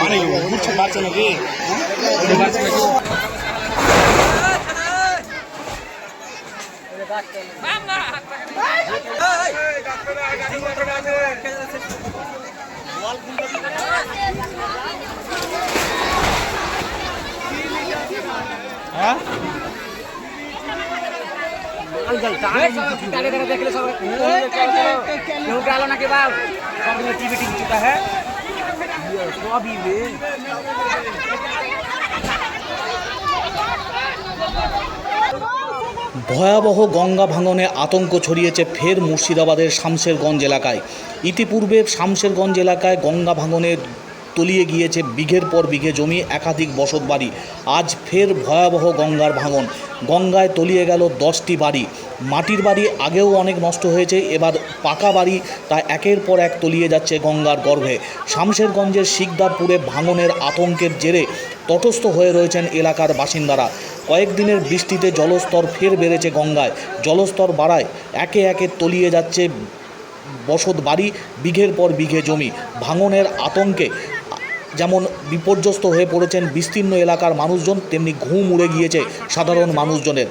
మరి కూర్చో మార్చనకి మార్చనకి doctor doctor डालो ना के बाद सब दिन टीवी टीवी चुका है ये सब ही वे ভয়াবহ গঙ্গা ভাঙনে আতঙ্ক ছড়িয়েছে ফের মুর্শিদাবাদের শামশেরগঞ্জ এলাকায় ইতিপূর্বে শামশেরগঞ্জ এলাকায় গঙ্গা ভাঙনে তলিয়ে গিয়েছে বিঘের পর বিঘে জমি, একাধিক বসত বাড়ি। আজ ফের ভয়াবহ গঙ্গার ভাঙন। গঙ্গায় তলিয়ে গেল দশটি বাড়ি। মাটির বাড়ি আগেও অনেক নষ্ট হয়েছে, এবার পাকা বাড়ি, তা একের পর এক তলিয়ে যাচ্ছে গঙ্গার গর্ভে। শামশেরগঞ্জের শিকদারপুরে ভাঙনের আতঙ্কের জেরে তটস্থ হয়ে রয়েছেন এলাকার বাসিন্দারা। কয়েকদিনের বৃষ্টিতে জলস্তর ফের বেড়েছে গঙ্গায়। জলস্তর বাড়ায় একে একে তলিয়ে যাচ্ছে বসত বাড়ি, বিঘের পর বিঘে জমি। ভাঙনের আতঙ্কে যেমন বিপর্যস্ত হয়ে পড়েছেন বিস্তীর্ণ এলাকার মানুষজন, তেমনি ঘুম উড়ে গিয়েছে সাধারণ মানুষজনের।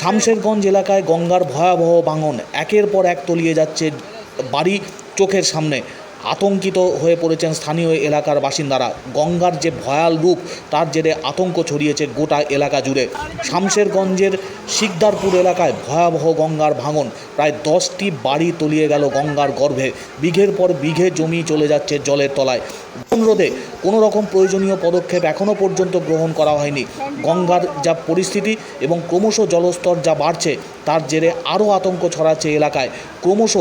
শামশেরগঞ্জ এলাকায় গঙ্গার ভয়াবহ ভাঙন, একের পর এক তলিয়ে যাচ্ছে বাড়ি চোখের সামনে। আতঙ্কিত হয়ে পড়েছেন স্থানীয় এলাকার বাসিন্দারা। গঙ্গার যে ভয়াল রূপ, তার জেরে আতঙ্ক ছড়িয়েছে গোটা এলাকা জুড়ে। শামশেরগঞ্জের শিকদারপুর এলাকায় ভয়াবহ গঙ্গার ভাঙন, প্রায় দশটি বাড়ি তলিয়ে গেল গঙ্গার গর্ভে। বিঘের পর বিঘে জমি চলে যাচ্ছে জলের তলায়। অনুরোধে কোনো রকম প্রয়োজনীয় পদক্ষেপ এখনও পর্যন্ত গ্রহণ করা হয়নি। গঙ্গার যা পরিস্থিতি এবং ক্রমশ জলস্তর যা বাড়ছে, তার জেরে আরও আতঙ্ক ছড়াচ্ছে এলাকায়। ক্রমশ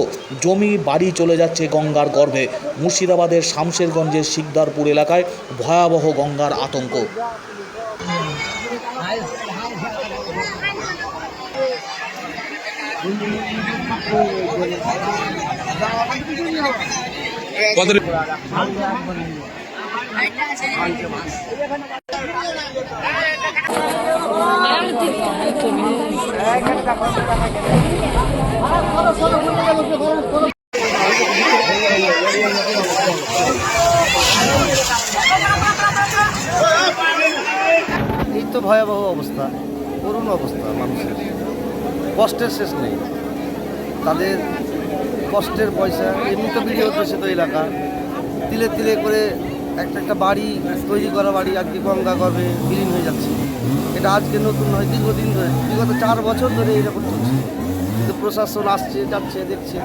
জমি, বাড়ি চলে যাচ্ছে গঙ্গার গর্ভে। মুর্শিদাবাদের শামশেরগঞ্জের শিকদারপুর এলাকায় ভয়াবহ গঙ্গার আতঙ্ক। এই তো ভয়াবহ অবস্থা করুণ অবস্থা মানুষের। কষ্টের শেষ নেই। তাদের কষ্টের পয়সা এমনি তো এলাকা। তিলে তিলে করে একটা একটা বাড়ি তৈরি করা বাড়ি আজকে গঙ্গা গর্ভে বিলীন হয়ে যাচ্ছে। এটা আজকে নতুন নয় দীর্ঘদিন ধরে বিগত চার বছর ধরে এইরকম চলছে। কিন্তু প্রশাসন আসছে যাচ্ছে দেখছে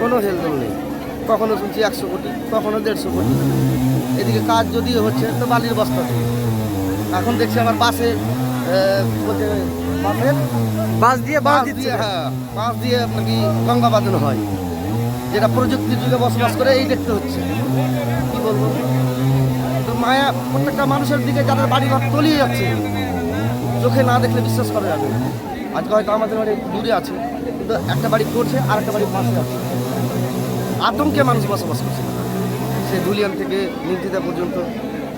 কোনো হেলদোল নেই। কখনো শুনছি একশো কোটি কখনো দেড়শো কোটি। এদিকে কাজ যদিও হচ্ছে তো বালির বস্তা এখন দেখছি আমার বাসে বাসের? বাস দিয়ে বাস দিয়ে হ্যাঁ বাস দিয়ে আপনার কি গঙ্গা বাঁধানো হয়। যেটা প্রযুক্তির যুগে বসবাস করে, এই দেখতে হচ্ছে। কি বলব? তো মায়া প্রত্যেকটা মানুষের দিকে যাদের বাড়ি ঘর তলিয়ে যাচ্ছে, চোখে না দেখলে বিশ্বাস করা যাবে। আজকে হয়তো আমাদের বাড়ি দূরে আছে, কিন্তু একটা বাড়ি করছে আর একটা বাড়ি পাশে আছে। আতঙ্কে মানুষ বসবাস করছে। সে দুলিয়ান থেকে নির্দিতা পর্যন্ত,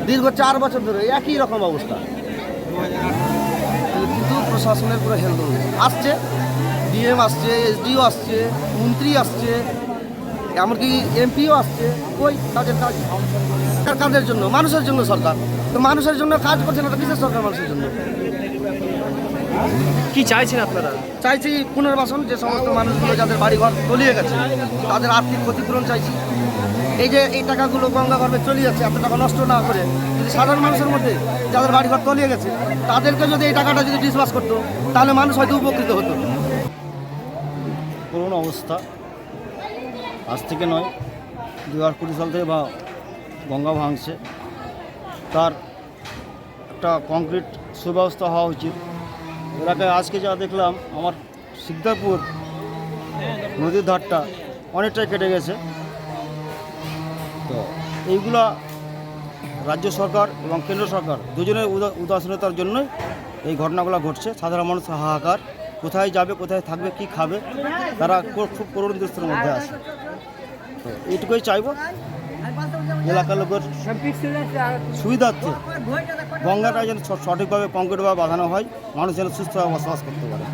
দীর্ঘ চার বছর ধরে একই রকম অবস্থা। কিন্তু প্রশাসনের পুরো হেলদ আসছে, ডিএম আসছে, এসডিও আসছে, মন্ত্রী আসছে এমনকি এমপিও আসছে ওই তাদের কাজ সরকার কাদের জন্য মানুষের জন্য সরকার। তো মানুষের জন্য কাজ করছে না তো কিসের সরকার মানুষের জন্য? কি চাইছেন আপনারা? চাইছি পুনর্বাসন যে সমস্ত মানুষগুলো যাদের বাড়িঘর তলিয়ে গেছে তাদের আর্থিক ক্ষতিপূরণ চাইছি। এই যে এই টাকাগুলো গঙ্গা গর্ভে চলে যাচ্ছে এত টাকা নষ্ট না করে যদি সাধারণ মানুষের মধ্যে যাদের বাড়িঘর তলিয়ে গেছে তাদেরকে যদি এই টাকাটা যদি ডিসবাস করতো তাহলে মানুষ হয়তো উপকৃত হতো। করুণ অবস্থা। আজ থেকে নয় দু হাজার কুড়ি সাল থেকে বা গঙ্গা ভাঙছে। তার একটা কংক্রিট সুব্যবস্থা হওয়া উচিত। এলাকায় আজকে যা দেখলাম, আমার সিদ্ধারপুর নদীর ধারটা অনেকটাই কেটে গেছে। তো এইগুলা রাজ্য সরকার এবং কেন্দ্র সরকার দুজনের উদা- উদাসীনতার জন্যই এই ঘটনাগুলো ঘটছে। সাধারণ মানুষ হাহাকার, কোথায় যাবে, কোথায় থাকবে, কি খাবে, তারা খুব করুণ দৃষ্টির মধ্যে আছে। এটুকুই চাইব এলাকার লোকের সুবিধার্থে গঙ্গাটা যেন সঠিকভাবে কংক্রিটভাবে বাঁধানো হয় মানুষ যেন সুস্থভাবে বসবাস করতে পারে